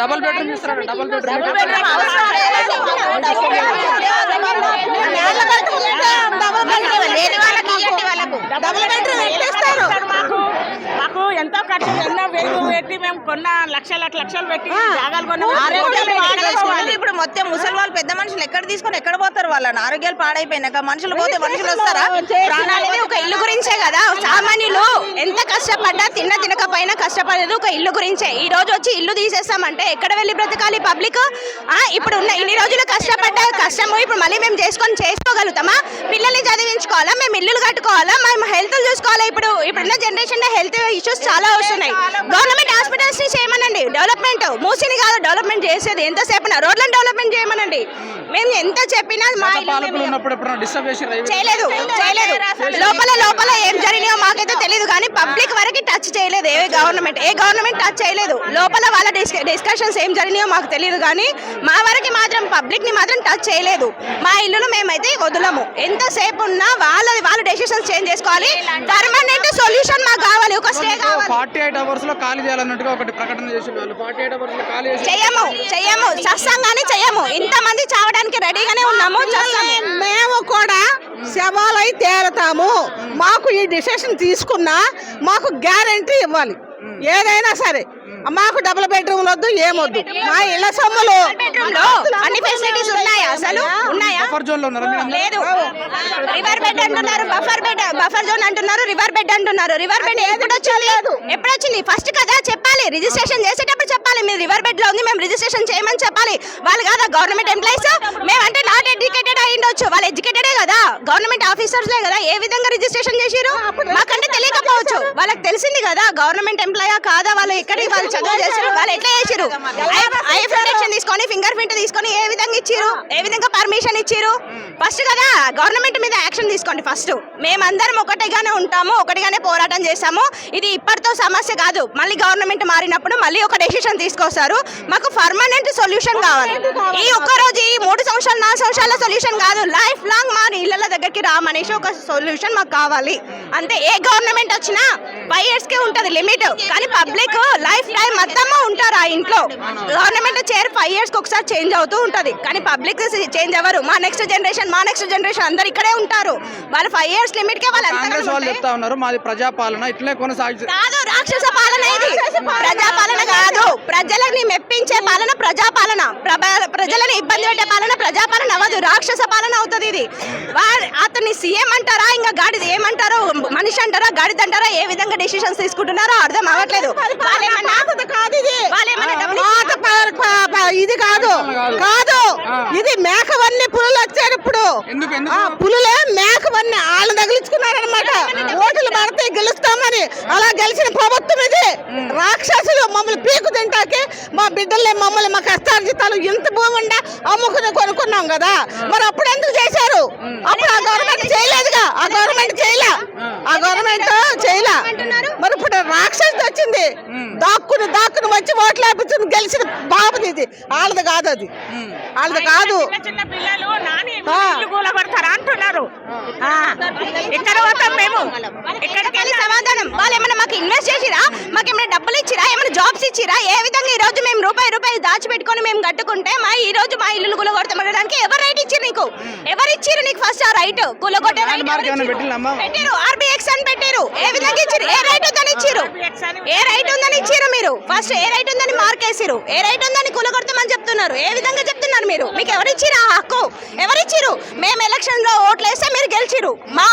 Double bedroom ఇస్తారా double bedroom మాకు ఎంతో ఖర్చు ఎన్నో వేలు పెట్టి మేము కొన్న లక్షల లక్షలు పెట్టి జాగాలు. పాడైపోవాలి ఇప్పుడు ముసలి వాళ్ళు పెద్ద మనుషులు ఎక్కడ తీసుకొని ఎక్కడ పోతారు వాళ్ళని? ఆరోగ్యాలు పాడైపోయినాక మనుషులు పోతే మనుషులు వస్తారా? ప్రాణాలది ఒక ఇల్లు గురించే కదా. సామాన్యులు ఎంత కష్టపడ్డా తిన్న తినకపోయినా కష్టపడేది ఒక ఇల్లు గురించే. ఈ రోజు వచ్చి ఇల్లు తీసేస్తామంటే ఎక్కడ వెళ్ళి బ్రతకాలి పబ్లిక్? ఇప్పుడు ఉన్న ఇన్ని రోజులు కష్టపడ్డ కష్టము ఇప్పుడు మళ్ళీ మేము చేసుకొని చేసుకోగలుగుతామా? పిల్లల్ని చదివించుకోవాలా? మేము ఇల్లులు కట్టుకోవాలా? మేము హెల్త్ చూసుకోవాలా? ఇప్పుడు ఇప్పుడున్న జనరేషన్ హెల్త్ ఇష్యూస్ చాలా వస్తున్నాయి. గవర్నమెంట్ హాస్పిటల్స్ని చేయమనండి. డెవలప్మెంట్. మూసిని కాదు డెవలప్మెంట్ చేసేది. ఎంతసేపు రోడ్లను డెవలప్మెంట్ చేయమనండి. మేము ఎంత చెప్పినా మా చేయలేదు. చేయలేదు. లోపల లోపల ఏం జరిగినాయో మాకైతే తెలియదు కానీ పబ్లిక్ వరకు టచ్ చేయలేదు. ఏ గవర్నమెంట్ ఏ గవర్నమెంట్ టచ్ చేయలేదు. లోపల వాళ్ళ డిస్కషన్స్ ఏం జరిగినాయో మాకు తెలియదు కానీ మా వరకు మాత్రం పబ్లిక్ని మాత్రం టచ్ చేయలేదు. మా ఇల్లును మేమైతే వదలము. ఎంతసేపు ఉన్నా వాళ్ళది వాళ్ళ డెసిషన్స్ చేంజ్ చేసుకోవాలి. పర్మనెంట్ సొల్యూషన్ మాకు కావాలి. ఒక స్టే కావాలి. ఫార్టీ ఎయిట్ అవర్స్లో ఖాళీ ఒకటి ప్రకటన చేసి వాళ్ళు. ఫార్టీ ఎయిట్ అవర్స్లో ఖాళీ చేసి చెయ్యము చెయ్యము. సత్సంగానే చెయ్యము. ఇంతమంది చావడానికి రెడీగానే ఉన్నాము. మేము కూడా శవాలై తేలుతాము. మాకు ఈ డిసిషన్ తీసుకున్నా మాకు గ్యారంటీ ఇవ్వాలి. ఏదైనా సరే. మాకు డబుల్ బెడ్రూమ్ వద్దు. ఏమొద్దు మా ఇళ్ళ సొమ్ములు. అన్ని ఫెసిలిటీస్ ఉన్నాయా? అసలు ఉన్నాయా? బఫర్ జోన్లో? లేదు. రివర్ బెడ్ అంటున్నారు బఫర్ బెడ్ బఫర్ జోన్ అంటున్నారు రివర్ బెడ్ అంటున్నారు. రివర్ బెడ్ ఎప్పుడు వచ్చింది? ఎప్పుడు వచ్చింది? ఫస్ట్ కదా చెప్పాలి. రిజిస్ట్రేషన్ చేసేటప్పుడు చెప్పాలి. మీరు రివర్ బెడ్లో ఉంది మేము రిజిస్ట్రేషన్ చేయమని చెప్పాలి. వాళ్ళు కాదా? గవర్నమెంట్ ఎంప్లాయీస్ మేమంటే నాట్ ఎడ్యుకేటెడ్ అయి ఉండొచ్చు. వాళ్ళు ఎడ్యుకేటెడే కదా? గవర్నమెంట్ ఆఫీసర్స్లే కదా? ఏ విధంగా రిజిస్ట్రేషన్ చేసిరు మాకంటే తెలియకపోవచ్చు. వాళ్ళకి తెలిసింది కదా? గవర్నమెంట్ ఎంప్లాయా కాదా? వాళ్ళు ఎక్కడికి వాళ్ళు చదువు చేసారు వాళ్ళు ఎట్లా చేసిరు ఐ ప్రొటెక్షన్ తీసుకొని ఫింగర్ ప్రింట్ తీసుకొని ఏ విధంగా ఇచ్చిరు ఏ విధంగా పర్మిషన్ ఇచ్చిరు ఫస్ట్ కదా గవర్నమెంట్ మీద యాక్షన్ తీసుకోండి ఫస్ట్ మేమందరం ఒకటిగానే ఉంటాము ఒకటిగానే పోరాటం చేస్తాము. ఇది ఇప్పటితో సమస్య కాదు. మళ్ళీ గవర్నమెంట్ మారినప్పుడు మళ్ళీ ఒక డెసిషన్ తీసుకొస్తారు. మాకు పర్మనెంట్ సొల్యూషన్ కావాలి. ఈ ఒక్క రోజు ఈ మూడు సంవత్సరాలు నాలుగు సంవత్సరాల సొల్యూషన్ కాదు. లైఫ్ లాంగ్ మా ఇళ్ళ దగ్గరికి రామనేసి ఒక సొల్యూషన్ మాకు కావాలి. అంతే. ఏ గవర్నమెంట్ వచ్చినా ఫైవ్ ఇయర్స్ కే ఉంటది లిమిట్ కానీ పబ్లిక్ లైఫ్ టైం మొత్తము ఉంటారు ఆ ఇంట్లో. గవర్నమెంట్ చైర్ ఫైవ్ ఇయర్స్కి ఒకసారి చేంజ్ అవుతూ ఉంటది. కానీ పబ్లిక్ చేంజ్ అవ్వరు. మా నెక్స్ట్ జనరేషన్ మా నెక్స్ట్ జనరేషన్ అందరు ఇక్కడే ఉంటారు. వాళ్ళు ఫైవ్ ఇయర్స్ లిమిట్ కే వాళ్ళు చెప్తా ఉన్నారు మాది ప్రజాపాలన ఇట్లే కొనసాగి కాదు రాక్షస పాలన ఇది. ప్రజాపాలన కాదు. ప్రజలని మెప్పించే పాలన ప్రజాపాలన. ప్రజలని ఇబ్బంది పెట్టే పాలన ప్రజాపాలన అవ్వదు. రాక్షస పాలన అవుతుంది ఇది. అతన్ని సీఎం అంటారా? ఇంకా గాడిద ఏమంటారో? మనిషి అంటారా? గాడిద అంటారా? ఏ విధంగా డెసిషన్స్ తీసుకుంటున్నారో అర్థం అవ్వట్లేదు. కాదు ఇది. ఇది కాదు. కాదు. ఇది మేకవన్నీ పులులు వచ్చారు ఇప్పుడు. పులులే మేకవన్నీ వాళ్ళు తగిలించుకున్నారనమాట ఓట్లు పడితే గెలుస్తామని. అలా గెలిచిన ప్రభుత్వం ఇది. రాక్షసులు మమ్మల్ని పీకు తింటాకి మా బిడ్డల్ని మమ్మల్ని మా కష్టార్జితాలు ఇంత భూమి ఉండా అమ్ముకుని కొనుక్కున్నాం కదా. మరి అప్పుడు ఎందుకు చేశారు? అప్పుడు ఆ గవర్నమెంట్ చేయలేదుగా. ఆ గవర్నమెంట్ చేయలే. ఆ. గవర్నమెంట్ చేయలే. వచ్చింది. దాక్కుని దాక్కుని వచ్చి ఓట్లు వేపించుకుని గెలిచిన బాబుది ఇది. వాళ్ళది కాదు అది. వాళ్ళది కాదు. చిన్న పిల్లలు నాని అంటున్నారు. ఆ. ఎక్కడ పోతాం మేము? ఎక్కడికి వెళ్ళి సమాధానం. వాళ్ళు ఏమైనా మాకు ఇన్వెస్ట్ చేసిరా? మాకు ఏమైనా డబ్బులు ఇచ్చిరా? ఏమైనా జాబ్స్ ఇచ్చిరా? ఏ విధంగా ఈ రోజు మేము రూపాయి రూపాయి దాచిపెట్టుకొని మేము కట్టుకుంటే మా ఈ రోజు మా ఇల్లు కూలగొడతామనడానికి ఎవరు రైట్ ఇచ్చారు నీకు? ఎవరు ఇచ్చారు నీకు ఫస్ట్ ఆ రైట్ కూలగొట్టే? పెట్టారు ఆర్బిఎక్స్ అని పెట్టారు ఏ విధంగా ఇచ్చారు ఏ రైట్ ఇచ్చారు ఏ రైట్ ఉందని ఇచ్చారు మీరు? ఫస్ట్ ఏ రైట్ ఉందని మార్క్ వేసిరు ఏ రైట్ ఉందని కూలగొడతామని చెప్తున్నారు. ఏ విధంగా చెప్తున్నారు మీరు? మీకు ఎవరు ఆ హక్కు? ఎవరిచ్చిరు మేము ఎలక్షన్లో ఓట్లు వేస్తే మీరు గెలిచిరు మా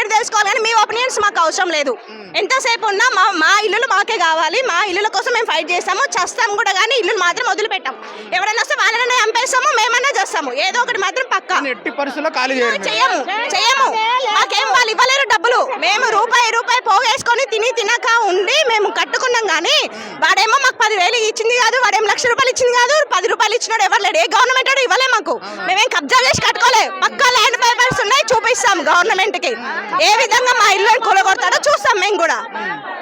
మీరు తెలుసుకోవాలి కానీ మీ ఒపీనియన్స్ మాకు అవసరం లేదు. ఎంతసేపు ఉన్నా మా మా ఇల్లులు మాకే కావాలి. మా ఇల్లుల కోసం మేము ఫైట్ చేస్తాము. చేస్తాం కూడా కానీ ఇల్లులు మాత్రం వదిలిపెట్టాం. ఎవరైనా వస్తే వాళ్ళనే చంపేస్తాము మేమన్నా చేస్తాము. ఏదో ఒకటి మాత్రం పక్కా. ఎట్టి పరిస్థితుల్లో ఖాళీ చేయరు. మీరు. చెయ్యము చెయ్యము మాకేం వాళ్ళు ఇవ్వలేరు డబ్బులు. మేము రూపాయి రూపాయి పోగేసుకొని తిని తినక ఉండి మేము కట్టుకున్నాం కానీ వాడేమో పదివేలు ఇచ్చింది కాదు వాడేమో లక్ష రూపాయలు ఇచ్చింది కాదు పది రూపాయలు ఇచ్చినాడు ఎవరు లేడు. ఏ గవర్నమెంట్ వాడు ఇవ్వలే మాకు. మేమేం కబ్జా చేసి కట్టుకోలే. పక్కా ల్యాండ్ పేపర్స్ ఉన్నాయి చూపిస్తాం గవర్నమెంట్కి. ఏ విధంగా మా ఇల్లు కూలగొడతాడో చూస్తాం మేము కూడా.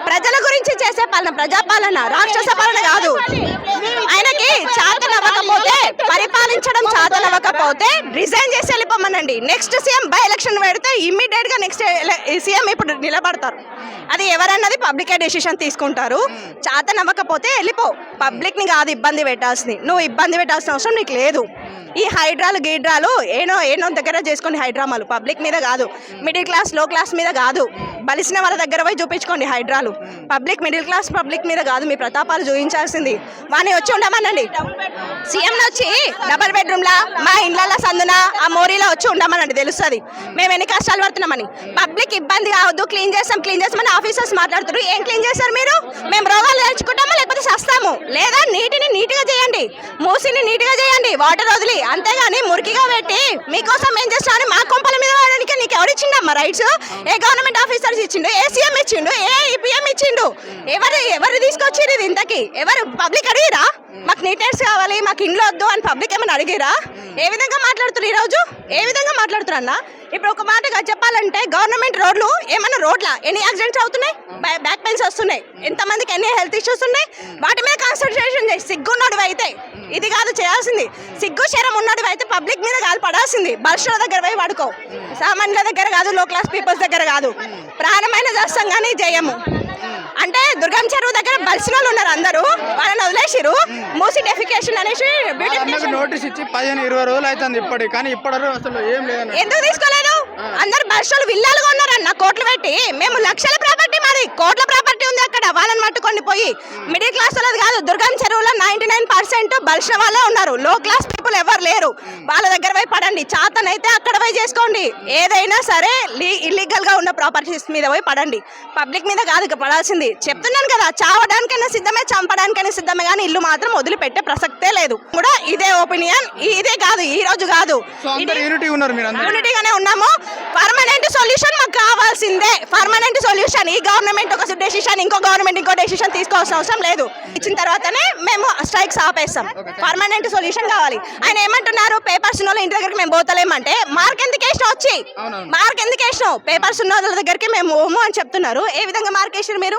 ప్రజల గురించి చేసే పాలన ప్రజాపాలన రాక్షస పాలన కాదు. ఆయనకి చేత నవ్వకపోతే పరిపాలన పాలించడం అవ్వకపోతే రిజైన్ చేసి వెళ్ళిపోమనండి. నెక్స్ట్ సీఎం బై ఎలక్షన్ పెడితే ఇమ్మీడియట్గా నెక్స్ట్ సీఎం ఇప్పుడు నిలబడతారు. అది ఎవరన్నది పబ్లికే డెసిషన్ తీసుకుంటారు. చాత నవ్వకపోతే వెళ్ళిపో. పబ్లిక్ని కాదు ఇబ్బంది పెట్టాల్సింది. నువ్వు ఇబ్బంది పెట్టాల్సిన అవసరం నీకు లేదు. ఈ హైడ్రాలు గీడ్రాలు ఏనో ఏనో దగ్గర చేసుకుని హైడ్రామాలు. పబ్లిక్ మీద కాదు. మిడిల్ క్లాస్లో క్లాస్ మీద కాదు. బలిసిన వాళ్ళ దగ్గర పోయి చూపించుకోండి హైడ్రాలు. పబ్లిక్ మిడిల్ క్లాస్ పబ్లిక్ మీద కాదు మీ ప్రతాపాలు చూపించాల్సింది. వాని వచ్చి ఉండమనండి. సీఎం వచ్చి డబల్ బెడ్రూమ్లా మా ఇండ్ల సందున ఆ మోరీలో వచ్చి ఉండమనండి తెలుస్తుంది. మేము ఎన్ని కష్టాలు పడుతున్నామని. పబ్లిక్ ఇబ్బంది కావద్దు క్లీన్ చేస్తాం క్లీన్ చేస్తామని ఆఫీసర్స్ మాట్లాడుతారు ఏం క్లీన్ చేస్తారు మీరు? మేము రోగాలు తెచ్చుకుంటాము లేకపోతే చేస్తాము లేదా నీట్గా చేయండి. మూసిని నీట్గా చేయండి. వాటర్ వదిలి అంతేగాని మురికిగా పెట్టి మీకోసం ఏం చేస్తామని మా కొంపల మీద వాడడానికి నీకు ఎవరిచ్చిండమ్మా రైట్స్? ఏ గవర్నమెంట్ ఆఫీసర్స్ ఇచ్చిండు ఏ సీఎం ఇచ్చిండు ఏ ఈపీఎం ఇచ్చిండు? ఎవరు ఎవరు తీసుకొచ్చిర్రు ఇది ఇంతకి? ఎవరు పబ్లిక్ అడిగిరా? మాకు నీట్నెస్ కావాలి మాకు ఇంట్లో వద్దు అని పబ్లిక్ ఏమైనా అడిగిరా? ఏ విధంగా మాట్లాడుతున్నారు ఈరోజు? ఏ విధంగా మాట్లాడుతున్నారు అన్న? ఇప్పుడు ఒక మాటగా చెప్పాలంటే గవర్నమెంట్ రోడ్లు ఏమైనా రోడ్ల? ఎన్ని యాక్సిడెంట్స్ అవుతున్నాయి? బ్యాక్ పెయిన్స్ వస్తున్నాయి. ఎంతమందికి ఎన్ని హెల్త్ ఇష్యూస్ ఉన్నాయి? వాటి మీద కాన్సన్ట్రేషన్ చేసి సిగ్గున్నోడివి అయితే. ఇది కాదు చేయాల్సింది. సిగ్గు శరం ఉన్నోడివి అయితే పబ్లిక్ మీద కాదు పడాల్సింది. బస్సుల దగ్గర పోయి పడుకో. సామాన్యుల దగ్గర కాదు లో క్లాస్ పీపుల్స్ దగ్గర కాదు. ప్రాణమైన చేస్తాం కానీ జయము. అంటే దుర్గం చెరువు దగ్గర బలిసిన వాళ్ళు ఉన్నారు అందరూ. వాళ్ళని వదిలేసిరు మూసి డెఫికేషన్ అనేసి నోటీస్ ఇచ్చి పదిహేను ఇరవై రోజులు అవుతుంది ఇప్పటి కానీ ఇప్పటి అసలు ఏం లేదన్న ఎందుకు తీసుకోలేదు? అందరు బస్సులు విల్లాలుగా ఉన్నారన్న కోట్లు పెట్టి. మేము లక్షల ప్రాపర్టీ మాది. కోట్ల ప్రాపర్టీ అక్కడ వాళ్ళని పట్టుకొని పోయి మిడిల్ క్లాస్ వాళ్ళది కాదు దుర్గం చెరువులో నైన్టీ నైన్ పర్సెంట్ బలిసిన వాళ్ళే ఉన్నారు. లో క్లాస్ పీపుల్ ఎవరు లేరు. వాళ్ళ దగ్గర పోయి పడండి. చాతనైతే అక్కడ పోయి చేసుకోండి. ఏదైనా సరే ఇల్లీగల్గా ఉన్న ప్రాపర్టీస్ మీద పోయి పడండి. పబ్లిక్ మీద కాదు పడాల్సింది. చెప్తున్నాను కదా చావడానికైనా సిద్ధమే చంపడానికైనా సిద్ధమే కానీ ఇల్లు మాత్రం వదిలిపెట్టే ప్రసక్తే లేదు. కూడా ఇదే ఒపీనియన్ ఇదే కాదు ఈ రోజు కాదు. యూనిటీగానే ఉన్నాము. పర్మనెంట్ సొల్యూషన్ మాకు కావాల్సిందే. పర్మనెంట్ సొల్యూషన్ ఈ గవర్నమెంట్ ఒక డెసిషన్ ఇంకో గవర్నమెంట్ ఇంకో డెసిషన్ తీసుకోవాల్సిన అవసరం లేదు. ఇచ్చిన తర్వాతనే మేము స్ట్రైక్స్ ఆపేస్తాం. పర్మనెంట్ సొల్యూషన్ కావాలి. ఆయన ఏమంటున్నారు? పేపర్స్ ఉన్న ఇంటి దగ్గరికి మేము పోతలేమంటే మార్క్ ఎందుకు వేసినావు వచ్చి. మార్క్ ఎందుకు వేసినావు? పేపర్స్ ఉన్న వాళ్ళ దగ్గరికి మేము పోము అని చెప్తున్నారు. ఏ విధంగా మార్క్ వేసారు మీరు?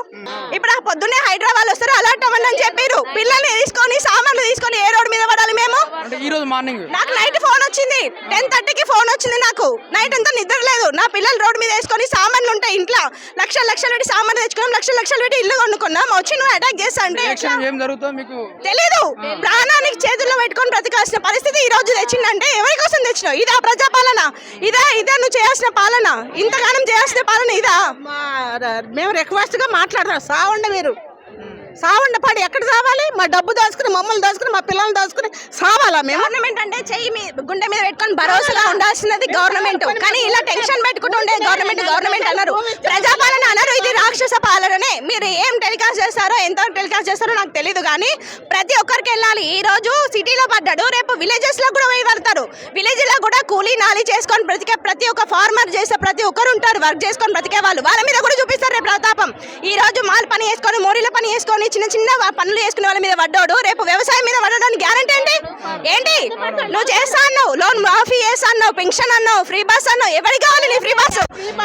ఇప్పుడు ఆ పొద్దున్నే హైదరాబాద్ వస్తారు అలర్ట్ అవ్వండి అని చెప్పారు పిల్లల్ని తీసుకొని సామాన్లు తీసుకొని ఏ రోడ్డు మీద పడాలి మేము? ఈ రోజు మార్నింగ్. నాకు నైట్ ఫోన్ వచ్చింది. టెన్ థర్టీకి ఫోన్ వచ్చింది నాకు. నైట్ అంతా నిద్ర లేదు. నా పిల్లలు రోడ్డు మీద వేసుకొని సామాన్లు ఉంటాయి ఇంట్లో లక్షలు లక్షలు పెట్టి సామాన్లు తెచ్చుకున్నాం లక్షలు లక్షలు పెట్టి ఇల్లు కొనుక్కున్నాం వచ్చి నువ్వు అటాక్ చేస్తా అంటే ఎట్లా? ఎలక్షన్ ఏం జరుగుతుందో మీకు తెలీదు. ప్రాణానికి చేతుల్లో పెట్టుకొని బ్రతకాల్సిన పరిస్థితి ఈ రోజు తెచ్చిందంటే ఎవరి కోసం తెచ్చినావు? ఇదా ప్రజాపాలన? ఇదా ఇదా నువ్వు చేయాల్సిన పాలన? ఇంతగానం చేయాల్సిన పాలన ఇదా? మా మేము రిక్వెస్ట్గా మాట్లాడతాం. సావండి మీరు. సావండి పడి ఎక్కడ సావాలి? మా డబ్బు దాచుకుని మమ్మల్ని దాచుకుని మా పిల్లల్ని దాచుకుని సావాలా మేము? గవర్నమెంట్ అంటే చెయ్యి మీ గుండె మీద పెట్టుకొని భరోసాగా ఉండాల్సినది గవర్నమెంట్. కానీ ఇలా టెన్షన్ పెట్టుకుంటూ ఉండే గవర్నమెంట్ గవర్నమెంట్ అన్నారు. ప్రజాపాలన అన్నారు రాక్షస పాలననే మీరు ఏం టెలికాస్ట్ చేస్తారో ఎంత టెలికాస్ట్ చేస్తారో నాకు తెలియదు కానీ ప్రతి ఒక్కరికి వెళ్ళాలి. ఈ రోజు సిటీలో పడ్డాడు రేపు విలేజెస్లో కూడా పోయి పడతారు విలేజ్లో కూడా కూలీ నాలి చేసుకొని బ్రతికే ప్రతి ఒక్క ఫార్మర్ చేసే ప్రతి ఒక్కరు ఉంటారు. వర్క్ చేసుకొని బ్రతికే వాళ్ళు. వాళ్ళ మీద కూడా చూపిస్తారు రేపు ప్రతాపం. ఈ రోజు మాల్ పని చేసుకొని మోరీల పని చేసుకొని చిన్న చిన్న పనులు చేసుకునే వాళ్ళ మీద పడ్డాడు. రేపు వ్యవసాయం మీద పడడానికి గ్యారంటీ ఏంటి? ఏంటి? నువ్వు చేస్తా అన్నావు. లోన్ మాఫీ చేస్తా అన్నావు. పెన్షన్ అన్నావు. ఫ్రీ బస్ అన్నావు. ఎవరికి కావాలి నీ ఫ్రీ బస్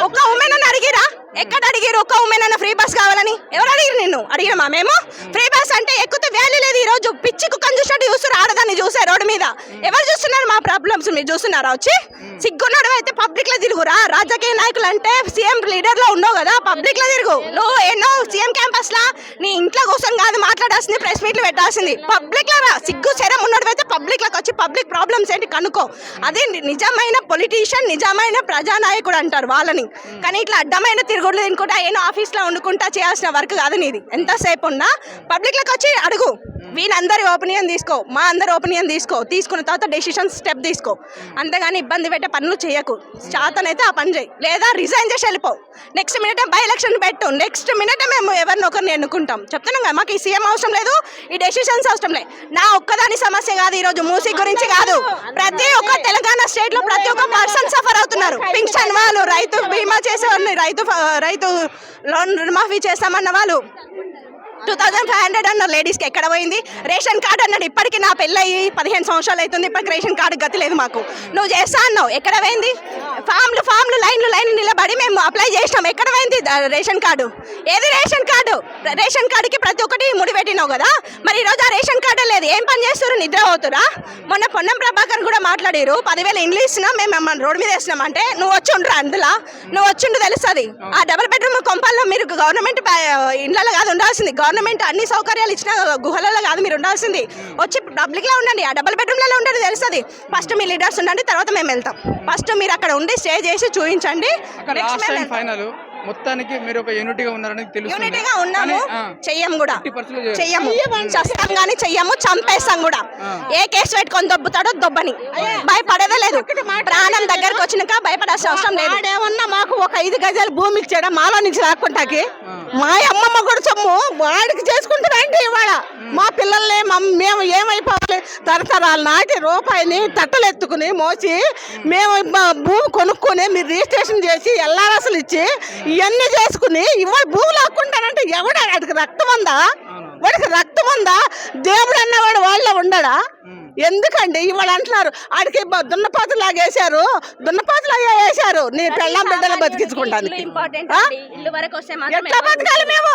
ఒక్క ఉమెన్ అని అడిగిరా? ఎక్కడ అడిగిరు ఒక్క ఉమెన్ అన్న ఫ్రీ బస్ కావాలని? ఎవరు అడిగిరు నిన్ను? అడిగిరమా మేము? ఫ్రీ బస్ అంటే ఎక్కితే వాల్యూ లేదు ఈ రోజు పిచ్చి కుక్కని చూసినట్టు చూస్తారు ఆడదాన్ని చూసే రోడ్డు మీద. ఎవరు చూస్తున్నారు మా ప్రాబ్లమ్స్ మీరు చూస్తున్నారా వచ్చి? సిగ్గున్నాడు అయితే పబ్లిక్లో తిరుగురా రాజకీయ నాయకులు అంటే సీఎం లీడర్లో ఉన్నావు కదా పబ్లిక్లో తిరుగు. నువ్వు ఎన్నో సీఎం క్యాంపస్ లా నీ ఇంట్లో కూర్చొని కాదు మాట్లాడాల్సింది ప్రెస్ మీట్లు పెట్టాల్సింది. పబ్లిక్లో రా. సిగ్గు శరం ఉన్నాడు అయితే పబ్లిక్లోకి వచ్చి పబ్లిక్ ప్రాబ్లమ్స్ ఏంటి కనుక్కో. అదే నిజమైన పొలిటీషియన్ నిజమైన ప్రజానాయకుడు అంటారు వాళ్ళని. కానీ ఇట్లా అడ్డమైన గుడ్లు తినుకుంటా ఏదో ఆఫీస్లో వండుకుంటా చేయాల్సిన వర్క్ కాదు నీది. ఎంతసేపు ఉన్నా పబ్లిక్లోకి వచ్చి అడుగు. వీళ్ళందరి ఒపీనియన్ తీసుకో మా అందరి ఒపీనియన్ తీసుకో తీసుకున్న తర్వాత డెసిషన్ స్టెప్ తీసుకో. అంతేగాని ఇబ్బంది పెట్టే పనులు చేయకు. చేతనైతే ఆ పని చేయి. లేదా రిజైన్ చేసి వెళ్ళిపో. నెక్స్ట్ మినిట్ బై ఎలక్షన్ పెట్టు. నెక్స్ట్ మినిట్ మేము ఎవరిని ఒకరిని ఎన్నుకుంటాం. చెప్తున్నాం కదా మాకు ఈ సీఎం అవసరం లేదు ఈ డెసిషన్స్ అవసరం లేదు. నా ఒక్కదాని సమస్య కాదు ఈరోజు మూసీ గురించి కాదు. ప్రతి ఒక్క తెలంగాణ స్టేట్లో ప్రతి ఒక్క పర్సన్ సఫర్ అవుతున్నారు. పింఛన్ వాళ్ళు రైతు బీమా చేసే వాళ్ళు రైతు రైతు లోన్ రుణమాఫీ చేస్తామన్న వాళ్ళు. టూ థౌసండ్ ఫైవ్ హండ్రెడ్ అన్నారు లేడీస్కి ఎక్కడ పోయింది? రేషన్ కార్డు అన్నాడు. ఇప్పటికీ నా పెళ్ళయి పదిహేను సంవత్సరాలు అవుతుంది. ఇప్పటికి రేషన్ కార్డు గతి లేదు మాకు. నువ్వు చేస్తా అన్నావు. ఎక్కడ పోయింది? ఫామ్లు ఫామ్లు లైన్లు లైన్ నిలబడి మేము అప్లై చేసినాం. ఎక్కడ పోయింది? Ration card. ఏది రేషన్ కార్డు? రేషన్ కార్డుకి ప్రతి ఒక్కటి ముడి పెట్టినావు కదా? మరి ఈరోజు ఆ రేషన్ కార్డు లేదు. ఏం పని చేస్తారు నిద్ర అవుతురా మొన్న పొన్నం ప్రభాకర్ కూడా మాట్లాడారు పదివేలు ఇండ్లు ఇచ్చినా మేము మమ్మల్ని రోడ్డు మీద వేసినాం అంటే నువ్వు వచ్చి ఉండరు అందులో? నువ్వు వచ్చిండు తెలుస్తుంది. ఆ డబుల్ బెడ్రూమ్ కొంపల్లో మీరు గవర్నమెంట్ ఇండ్లలో కాదు ఉండాల్సింది. గవర్నమెంట్ అన్ని సౌకర్యాలు ఇచ్చిన గుహలలో కాదు మీరు ఉండాల్సింది. వచ్చి పబ్లిక్లో ఉండండి. ఆ డబుల్ బెడ్రూమ్లలో ఉండండి తెలుస్తుంది. ఫస్ట్ మీ లీడర్స్ ఉండండి తర్వాత మేము వెళ్తాం. ఫస్ట్ మీరు అక్కడ ఉండి స్టే చేసి చూపించండి. ఫైనల్ మొత్తానికి మీరు ఒక యూనిటీగా ఉన్నారని తెలుస్తుంది. యూనిటీగా ఉన్నాము చెయ్యం కూడా. చెయ్యము. చస్తాం కానీ చెయ్యము చంపేస్తాం కూడా. ఏ కేసు పెట్టుకొని దొబ్బుతాడో దొబ్బని. భయపడేదే లేదు. ప్రాణం దగ్గరకు వచ్చినాక భయపడాల్సిన అవసరం లేదు. వాడేమన్నా మాకు ఒక ఐదు గజాలు భూమి ఇచ్చాడా మాలో నుంచి రాకుంటాకి? మా అమ్మమ్మ కూడా సొమ్ము వాడికి చేసుకుంటారండి ఇవాళ? మా పిల్లల్ని మమ్- ఏమైపోవాలి? తరతరాలు నాటి రూపాయిని తట్టలు ఎత్తుకుని మోసి మేము. భూమి కొనుక్కొని మీరు రిజిస్ట్రేషన్ చేసి ఎల్ఆర్ఎస్లు ఇచ్చి ఇవన్నీ చేసుకుని ఇవాళ భూమి లాక్కుంటానంటే ఎవడ వాడికి రక్తం ఉందా? వాడికి రక్తం ఉందా? దేవుడు అన్నవాడు వాళ్ళ ఉండడా? ఎందుకండి? ఇవాళ అంటున్నారు ఆడికి బ- దున్నపోతు లాగేశారు దున్నపోతు లాగా వేశారు. నీ పెళ్ళాం బిడ్డలు బతికించుకుంటానికి ఇంపార్టెంట్ ఆ? ఇల్లు వరకు వస్తే మాత్రం ఎట్లా బతకాలి మేము?